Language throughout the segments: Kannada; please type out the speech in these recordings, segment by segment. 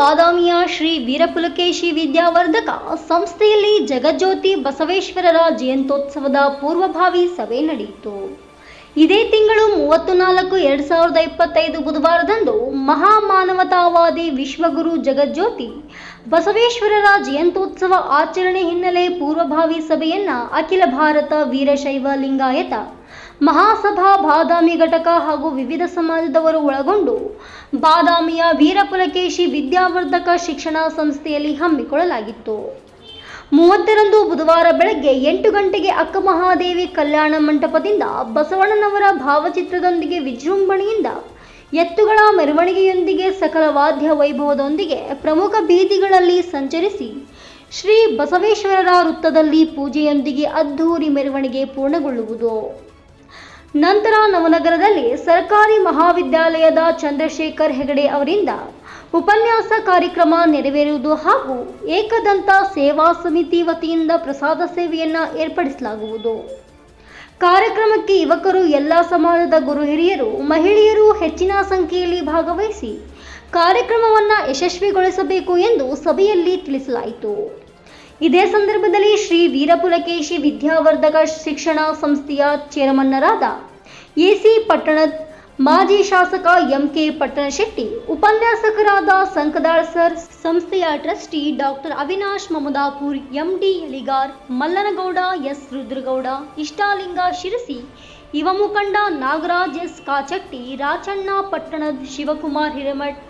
ಬಾದಾಮಿಯ ಶ್ರೀ ವೀರಪುಲಕೇಶಿ ವಿದ್ಯಾವರ್ಧಕ ಸಂಸ್ಥೆಯಲ್ಲಿ ಜಗಜ್ಯೋತಿ ಬಸವೇಶ್ವರರ ಜಯಂತ್ಯೋತ್ಸವದ ಪೂರ್ವಭಾವಿ ಸಭೆ ನಡೆಯಿತು. ಇದೇ ತಿಂಗಳು ಮೂವತ್ತು ನಾಲ್ಕು ಎರಡು ಸಾವಿರದ ಇಪ್ಪತ್ತೈದು ಬುಧವಾರದಂದು ಮಹಾಮಾನವತಾವಾದಿ ವಿಶ್ವಗುರು ಜಗಜ್ಯೋತಿ ಬಸವೇಶ್ವರರ ಜಯಂತ್ಯೋತ್ಸವ ಆಚರಣೆ ಹಿನ್ನೆಲೆ ಪೂರ್ವಭಾವಿ ಸಭೆಯನ್ನ ಅಖಿಲ ಭಾರತ ವೀರಶೈವ ಲಿಂಗಾಯತ ಮಹಾಸಭಾ ಬಾದಾಮಿ ಘಟಕ ಹಾಗೂ ವಿವಿಧ ಸಮಾಜದವರು ಒಳಗೊಂಡು ಬಾದಾಮಿಯ ವೀರಪುಲಕೇಶಿ ವಿದ್ಯಾವರ್ಧಕ ಶಿಕ್ಷಣ ಸಂಸ್ಥೆಯಲ್ಲಿ ಹಮ್ಮಿಕೊಳ್ಳಲಾಗಿತ್ತು. ಮೂವತ್ತರಂದು ಬುಧವಾರ ಬೆಳಗ್ಗೆ ಎಂಟು ಗಂಟೆಗೆ ಅಕ್ಕ ಮಹಾದೇವಿ ಕಲ್ಯಾಣ ಮಂಟಪದಿಂದ ಬಸವಣ್ಣನವರ ಭಾವಚಿತ್ರದೊಂದಿಗೆ ವಿಜೃಂಭಣೆಯಿಂದ ಎತ್ತುಗಳ ಮೆರವಣಿಗೆಯೊಂದಿಗೆ ಸಕಲ ವಾದ್ಯ ವೈಭವದೊಂದಿಗೆ ಪ್ರಮುಖ ಬೀದಿಗಳಲ್ಲಿ ಸಂಚರಿಸಿ ಶ್ರೀ ಬಸವೇಶ್ವರರ ವೃತ್ತದಲ್ಲಿ ಪೂಜೆಯೊಂದಿಗೆ ಅದ್ಧೂರಿ ಮೆರವಣಿಗೆ ಪೂರ್ಣಗೊಳ್ಳುವುದು. ನಂತರ ನವನಗರದಲ್ಲಿ ಸರ್ಕಾರಿ ಮಹಾವಿದ್ಯಾಲಯದ ಚಂದ್ರಶೇಖರ್ ಹೆಗಡೆ ಅವರಿಂದ ಉಪನ್ಯಾಸ ಕಾರ್ಯಕ್ರಮ ನೆರವೇರುವುದು ಹಾಗೂ ಏಕದಂತ ಸೇವಾ ಸಮಿತಿ ವತಿಯಿಂದ ಪ್ರಸಾದ ಸೇವೆಯನ್ನ ಏರ್ಪಡಿಸಲಾಗುವುದು. ಕಾರ್ಯಕ್ರಮಕ್ಕೆ ಯುವಕರು ಎಲ್ಲ ಸಮಾಜದ ಗುರು ಹಿರಿಯರು, ಮಹಿಳೆಯರು ಹೆಚ್ಚಿನ ಸಂಖ್ಯೆಯಲ್ಲಿ ಭಾಗವಹಿಸಿ ಕಾರ್ಯಕ್ರಮವನ್ನು ಯಶಸ್ವಿಗೊಳಿಸಬೇಕು ಎಂದು ಸಭೆಯಲ್ಲಿ ತಿಳಿಸಲಾಯಿತು. ಇದೇ ಸಂದರ್ಭದಲ್ಲಿ ಶ್ರೀ ವೀರಪುಲಕೇಶಿ ವಿದ್ಯಾವರ್ಧಕ ಶಿಕ್ಷಣ ಸಂಸ್ಥೆಯ ಚೇರ್ಮನ್ನರಾದ ಎಸಿ ಪಟ್ಟಣದ ಮಾಜಿ ಶಾಸಕ ಎಂಕೆ ಪಟ್ಟಣಶೆಟ್ಟಿ, ಉಪನ್ಯಾಸಕರಾದ ಸಂಕದಾಳ್ ಸರ್, ಸಂಸ್ಥೆಯ trustee doctor Avinash Mamadapur, M D Eligar, Mallanagouda S Rudragouda, Ishtalinga Sirsi ಯುವ ಮುಖಂಡ ನಾಗರಾಜ್ ಎಸ್ ಕಾಚಟ್ಟಿ, ರಾಚಣ್ಣ ಪಟ್ಟಣದ ಶಿವಕುಮಾರ್ ಹಿರೇಮಠ್,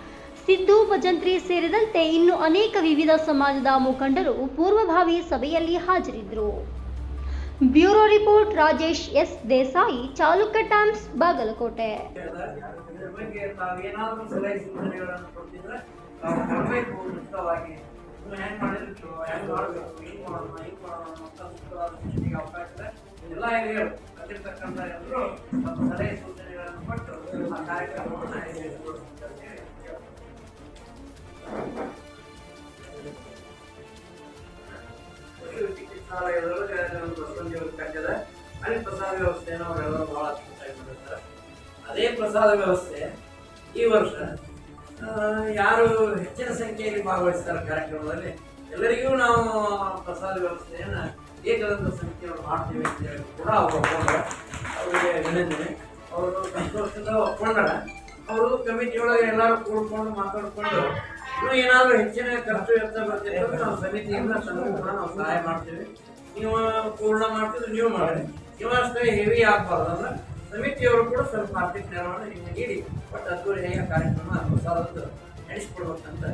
ಸಿದ್ದು ಭಜಂತ್ರಿ ಸೇರಿದಂತೆ ಇನ್ನು ಅನೇಕ ವಿವಿಧ ಸಮಾಜದ ಮುಖಂಡರು ಪೂರ್ವಭಾವಿ ಸಭೆಯಲ್ಲಿ ಹಾಜರಿದ್ದರು. Bureau report Rajesh S Desai Chalukya times Bagalkot. ಸಲಹೆ ಸೂಚನೆಗಳನ್ನು ಕೊಟ್ಟು ಕಾರ್ಯಕ್ರಮವನ್ನು ಚಿಕಿತ್ಸಾಲಯದೊಳಗೆ ನಮ್ಮ ಬಸವನದೇವರ ಕಟ್ಟದ ಅಲ್ಲಿ ಪ್ರಸಾದ ವ್ಯವಸ್ಥೆಯನ್ನು ಅವರೆಲ್ಲರೂ ಬಹಳ ಅಚ್ಚುಕಟ್ಟಾಗಿ ಮಾಡಿರ್ತಾರೆ ಅದೇ ಪ್ರಸಾದ ವ್ಯವಸ್ಥೆ ಈ ವರ್ಷ ಯಾರು ಹೆಚ್ಚಿನ ಸಂಖ್ಯೆಯಲ್ಲಿ ಭಾಗವಹಿಸ್ತಾರೆ ಕಾರ್ಯಕ್ರಮದಲ್ಲಿ, ಎಲ್ಲರಿಗೂ ನಾವು ಪ್ರಸಾದ ವ್ಯವಸ್ಥೆಯನ್ನ ಏಕದಂತ ಸಂಖ್ಯೆಯನ್ನು ಮಾಡ್ತೀವಿ ಅಂತ ಹೇಳಿ ಕೂಡ ಅವರು ಒಪ್ಕೊಂಡ್ರೆ. ಅವರಿಗೆ ವಿನಂತಿ ಅವರು ಸಂತೋಷದಿಂದ ಒಪ್ಕೊಂಡಾರ. ಅವರು ಕಮಿಟಿಯೊಳಗೆ ಎಲ್ಲರೂ ಕೂಡ್ಕೊಂಡು ಮಾತಾಡ್ಕೊಂಡು ಏನಾದರೂ ಹೆಚ್ಚಿನ ಖರ್ಚು ವೆಚ್ಚ ಬರ್ತಿದ್ರೆ ನಾವು ಸಮಿತಿಯಿಂದ ಸಂಘ ನಾವು ಸಹಾಯ ಮಾಡ್ತೀವಿ. ನೀವು ಪೂರ್ಣ ಮಾಡ್ತಿದ್ರೆ ನೀವು ಮಾಡಿ ಅಷ್ಟೇ ಹೆವಿ ಆಗಬಾರ್ದು ಅಂದ್ರೆ ಸಮಿತಿಯವರು ಕೂಡ ಸ್ವಲ್ಪ ಆರ್ಥಿಕ ನೆರವನ್ನು ನಿಮಗೆ ನೀಡಿ. ಬಟ್ ಅದ್ದೂರಿಯಾಗಿ ಕಾರ್ಯಕ್ರಮ ಪ್ರಸಾದದ್ದು ನಡೆಸ್ಕೊಡ್ಬೇಕಂತ